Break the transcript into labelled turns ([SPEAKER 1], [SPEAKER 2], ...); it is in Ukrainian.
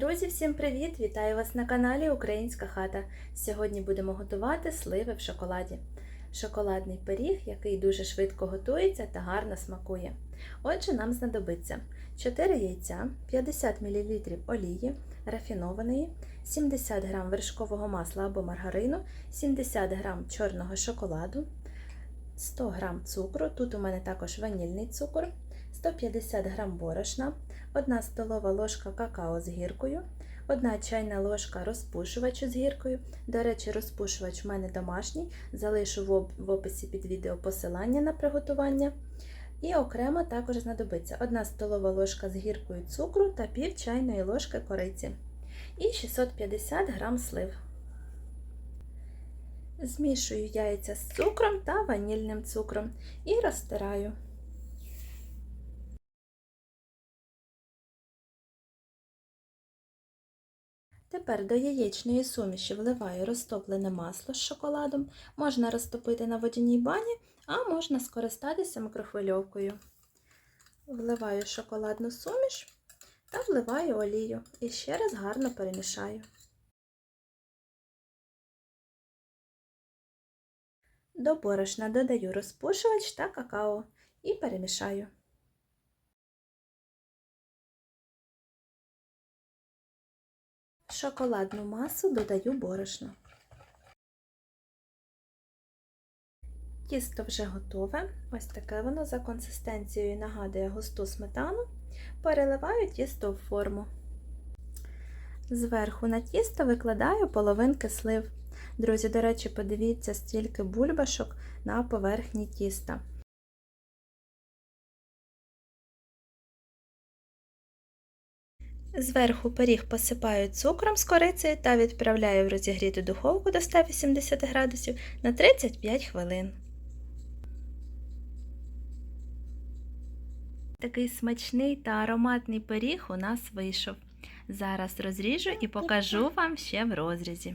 [SPEAKER 1] Друзі, всім привіт! Вітаю вас на каналі Українська хата. Сьогодні будемо готувати сливи в шоколаді. Шоколадний пиріг, який дуже швидко готується та гарно смакує. Отже, нам знадобиться 4 яйця, 50 мл олії рафінованої, 70 г вершкового масла або маргарину, 70 г чорного шоколаду, 100 г цукру, тут у мене також ванільний цукор, 150 г борошна, 1 столова ложка какао з гіркою, 1 чайна ложка розпушувачу з гіркою. До речі, розпушувач в мене домашній, залишу в описі під відео посилання на приготування. І окремо також знадобиться 1 столова ложка з гіркою цукру та пів чайної ложки кориці. І 650 г слив. Змішую яйця з цукром та ванільним цукром і розтираю. Тепер до яєчної суміші вливаю розтоплене масло з шоколадом. Можна розтопити на водяній бані, а можна скористатися мікрохвильовкою. Вливаю шоколадну суміш та вливаю олію і ще раз гарно перемішаю. До борошна додаю розпушувач та какао і перемішаю. В шоколадну масу додаю борошно. Тісто вже готове. Ось таке воно за консистенцією нагадує густу сметану. Переливаю тісто в форму. Зверху на тісто викладаю половинки слив. Друзі, до речі, подивіться, стільки бульбашок на поверхні тіста. Зверху пиріг посипаю цукром з корицею та відправляю в розігріту духовку до 180 градусів на 35 хвилин. Такий смачний та ароматний пиріг у нас вийшов. Зараз розріжу і покажу вам ще в розрізі.